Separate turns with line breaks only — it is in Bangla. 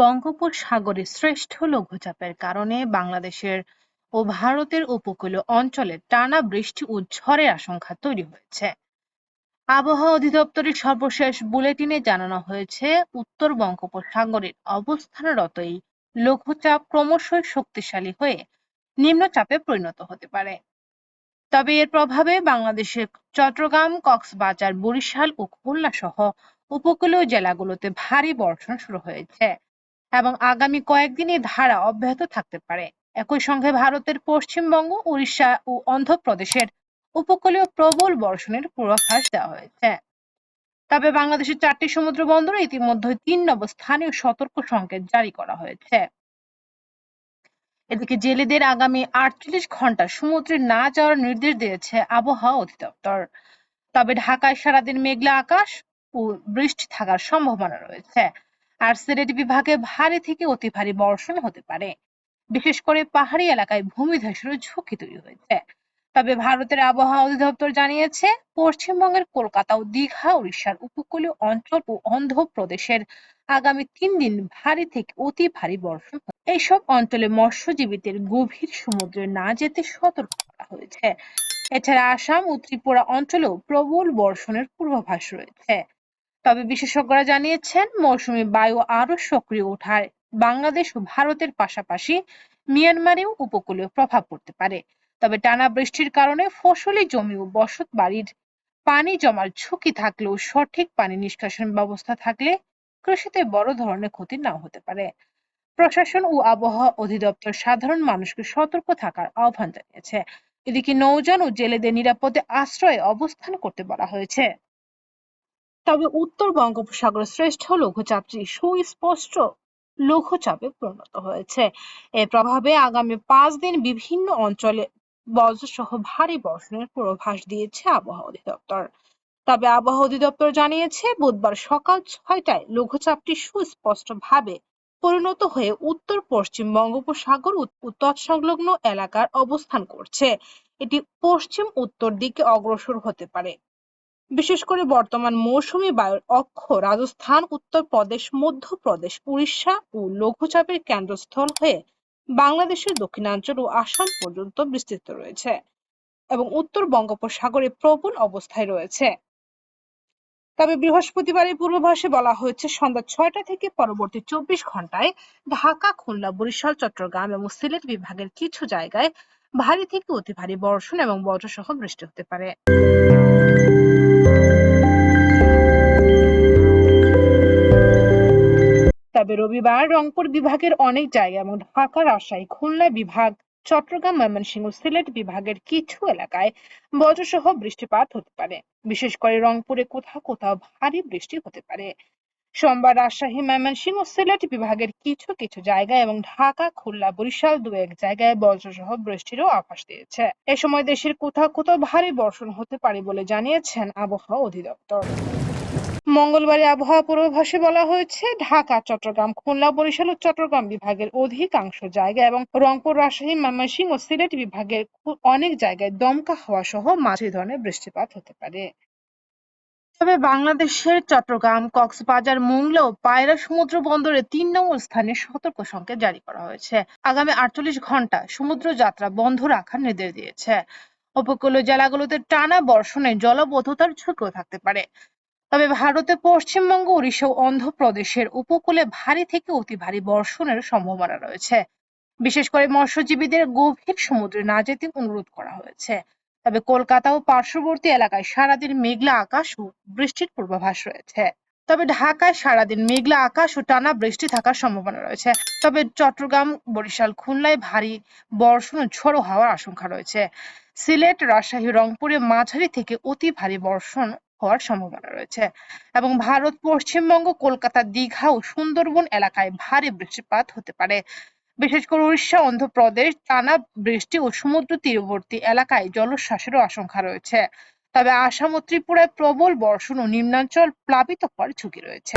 বঙ্গোপসাগরে শ্রেষ্ঠ লঘুচাপের কারণে বাংলাদেশের ও ভারতের উপকূলীয় অঞ্চলে টানা বৃষ্টি ও ঝড়ের আশঙ্কা তৈরি হয়েছে। আবহাওয়া অধিদপ্তরের সর্বশেষ বুলেটিনে জানানো হয়েছে, উত্তর বঙ্গোপসাগরের অবস্থানরত এই লঘুচাপ ক্রমশই শক্তিশালী হয়ে নিম্নচাপে পরিণত হতে পারে। তবে এর প্রভাবে বাংলাদেশের চট্টগ্রাম, কক্সবাজার, বরিশাল ও খুলনা সহ উপকূলীয় জেলাগুলোতে ভারী বর্ষণ শুরু হয়েছে। এবং আগামী কয়েকদিন এই ধারা অব্যাহত থাকতে পারে। একই সঙ্গে ভারতের পশ্চিমবঙ্গ, উড়িষ্যা ও অন্ধ্রপ্রদেশের উপকূলীয় প্রবল বর্ষণের পূর্বাভাস দেওয়া হয়েছে। তবে বাংলাদেশের চারটি সমুদ্র বন্দরে ইতিমধ্যে তিন নব স্থানীয় সতর্ক সংকেত জারি করা হয়েছে। এদিকে জেলেদের আগামী আটচল্লিশ ঘণ্টা সমুদ্রে না যাওয়ার নির্দেশ দিয়েছে আবহাওয়া অধিদপ্তর। তবে ঢাকায় সারাদিন মেঘলা আকাশ ও বৃষ্টি থাকার সম্ভাবনা রয়েছে। আর সিলেট বিভাগে ভারী থেকে অতি ভারী বর্ষণ হতে পারে। বিশেষ করে পাহাড়ি এলাকায় ভূমিধসের ঝুঁকি তৈরি হয়েছে। তবে ভারতের আবহাওয়া অধিদপ্তর জানিয়েছে, পশ্চিমবঙ্গের কলকাতা ও দীঘা, উড়িষ্যার উপকূলীয় অঞ্চল ও অন্ধ্রপ্রদেশের আগামী তিন দিন ভারী থেকে অতি ভারী বর্ষণ এইসব অঞ্চলে মৎস্যজীবীদের গভীর সমুদ্রে না যেতে সতর্ক করা হয়েছে। এছাড়া আসাম ও ত্রিপুরা অঞ্চলেও প্রবল বর্ষণের পূর্বাভাস রয়েছে। তবে বিশেষজ্ঞরা জানিয়েছেন, মৌসুমী বায়ু আরও সক্রিয় ওঠায় বাংলাদেশ ও ভারতের পাশাপাশি মিয়ানমারেও উপকূলীয় প্রভাব পড়তে পারে। তবে টানা বৃষ্টির কারণে ফসলি জমি ও বসত বাড়ির পানি জমার ঝুঁকি থাকলেও সঠিক পানি নিষ্কাশন ব্যবস্থা থাকলে কৃষিতে বড় ধরনের ক্ষতি নাও হতে পারে। প্রশাসন ও আবহাওয়া অধিদপ্তর সাধারণ মানুষকে সতর্ক থাকার আহ্বান জানিয়েছে। এদিকে নৌযান ও জেলেদের নিরাপদে আশ্রয়ে অবস্থান করতে বলা হয়েছে। তবে উত্তর বঙ্গোপসাগর শ্রেষ্ঠ লঘুচাপটি সুস্পষ্ট লঘুচাপে পরিণত হয়েছে। এর প্রভাবে আগামী পাঁচ দিন বিভিন্ন অঞ্চলে বজ্রসহ ভারী বর্ষণের পূর্বাভাস দিয়েছে আবহাওয়া অধিদপ্তর। তবে আবহাওয়া অধিদপ্তর জানিয়েছে, বুধবার সকাল ছয়টায় লঘুচাপটি সুস্পষ্টভাবে পরিণত হয়ে উত্তর পশ্চিম বঙ্গোপসাগর তৎসংলগ্ন এলাকার অবস্থান করছে। এটি পশ্চিম উত্তর দিকে অগ্রসর হতে পারে। বিশেষ করে বর্তমান মৌসুমী বায়ুর অক্ষ রাজস্থান উত্তরপ্রদেশ মধ্যপ্রদেশ উড়িষ্যা ও লঘুচাপের কেন্দ্রস্থল হয়ে বাংলাদেশের দক্ষিণাঞ্চল ও আসাম পর্যন্ত বিস্তৃত রয়েছে এবং উত্তর বঙ্গোপসাগরে প্রবল অবস্থায় রয়েছে। তবে বৃহস্পতিবারের পূর্বাভাসে বলা হয়েছে, সন্ধ্যা ছয়টা থেকে পরবর্তী চব্বিশ ঘন্টায় ঢাকা, খুলনা, বরিশাল, চট্টগ্রাম এবং সিলেট বিভাগের কিছু জায়গায় ভারী থেকে অতি ভারী বর্ষণ এবং বজ্রসহ বৃষ্টি হতে পারে। তবে রবিবার রংপুর বিভাগের অনেক জায়গা এবং ঢাকা রাজশাহী খুলনা বিভাগ, চট্টগ্রাম ময়মনসিংহ সিলেট বিভাগের কিছু এলাকায় বজ্রসহ বৃষ্টিপাত হতে পারে। বিশেষ করে রংপুরে কোথাও কোথাও ভারী বৃষ্টি হতে পারে। সোমবার রাজশাহী ময়মনসিংহ সিলেট বিভাগের কিছু কিছু জায়গায় এবং ঢাকা, খুলনা, বরিশাল দু এক জায়গায় বজ্রসহ বৃষ্টিরও আভাস দিয়েছে। এ সময় দেশের কোথাও কোথাও ভারী বর্ষণ হতে পারে বলে জানিয়েছেন আবহাওয়া অধিদপ্তর। মঙ্গলবারে আবহাওয়া পূর্বাভাসে বলা হয়েছে, ঢাকা, চট্টগ্রাম, খুলনা, বরিশাল ও চট্টগ্রাম বিভাগের অধিকাংশ জায়গা এবং রংপুর, রাজশাহী, ময়মনসিংহ ও সিলেট বিভাগের অনেক জায়গায় দমকা হাওয়া সহ মাঝারি ধরনের বৃষ্টিপাত হতে পারে। তবে বাংলাদেশের চট্টগ্রাম, কক্সবাজার, মোংলা ও পায়রা সমুদ্র বন্দরে তিন নম্বর স্থানে সতর্ক সংকেত জারি করা হয়েছে। আগামী আটচল্লিশ ঘণ্টা সমুদ্র যাত্রা বন্ধ রাখার নির্দেশ দিয়েছে। উপকূলীয় জেলাগুলোতে টানা বর্ষণে জলবদ্ধতার ঝুঁকিও থাকতে পারে। তবে ভারতের পশ্চিমবঙ্গ, উড়িষ্যা ও অন্ধ্রপ্রদেশের উপকূলে ভারী থেকে অতি ভারী বর্ষণের সম্ভাবনা রয়েছে। বিশেষ করে মৎস্যজীবীদের গভীর সমুদ্রে না যেতে অনুরোধ করা হয়েছে। তবে কলকাতা ও পার্শ্ববর্তী এলাকায় সারাদিন মেঘলা আকাশ ও বৃষ্টির পূর্বাভাস রয়েছে। তবে ঢাকায় সারাদিন মেঘলা আকাশ ও টানা বৃষ্টি থাকার সম্ভাবনা রয়েছে। তবে চট্টগ্রাম, বরিশাল, খুলনায় ভারী বর্ষণ ও ঝোড়ো হওয়ার আশঙ্কা রয়েছে। সিলেট, রাজশাহী, রংপুরে মাঝারি থেকে অতি ভারী বর্ষণ হওয়ার সম্ভাবনা রয়েছে এবং ভারত, পশ্চিমবঙ্গ, কলকাতা, দীঘা ও সুন্দরবন এলাকায় ভারী বৃষ্টিপাত হতে পারে। বিশেষ করে উড়িষ্যা, অন্ধ্রপ্রদেশ, টানা বৃষ্টি ও সমুদ্র তীরবর্তী এলাকায় জলোচ্ছ্বাসেরও আশঙ্কা রয়েছে। তবে আসাম ও ত্রিপুরায় প্রবল বর্ষণ ও নিম্নাঞ্চল প্লাবিত হওয়ার ঝুঁকি রয়েছে।